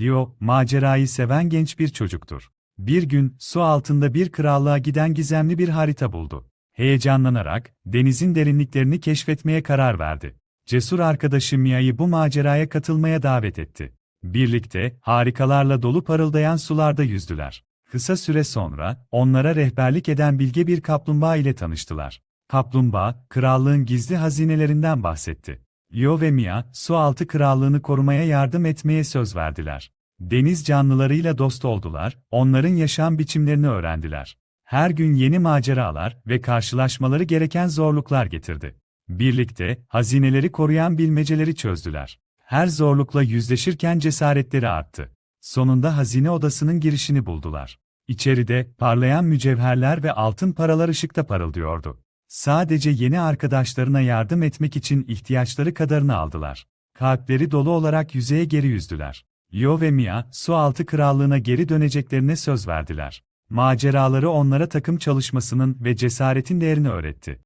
Leo, macerayı seven genç bir çocuktur. Bir gün, su altında bir krallığa giden gizemli bir harita buldu. Heyecanlanarak, denizin derinliklerini keşfetmeye karar verdi. Cesur arkadaşı Mia'yı bu maceraya katılmaya davet etti. Birlikte, harikalarla dolu parıldayan sularda yüzdüler. Kısa süre sonra, onlara rehberlik eden bilge bir kaplumbağa ile tanıştılar. Kaplumbağa, krallığın gizli hazinelerinden bahsetti. Leo ve Mia, su altı krallığını korumaya yardım etmeye söz verdiler. Deniz canlılarıyla dost oldular, onların yaşam biçimlerini öğrendiler. Her gün yeni maceralar ve karşılaşmaları gereken zorluklar getirdi. Birlikte, hazineleri koruyan bilmeceleri çözdüler. Her zorlukla yüzleşirken cesaretleri arttı. Sonunda hazine odasının girişini buldular. İçeride, parlayan mücevherler ve altın paralar ışıkta parıldıyordu. Sadece yeni arkadaşlarına yardım etmek için ihtiyaçları kadarını aldılar. Kalpleri dolu olarak yüzeye geri yüzdüler. Leo ve Mia, su altı krallığına geri döneceklerine söz verdiler. Maceraları onlara takım çalışmasının ve cesaretin değerini öğretti.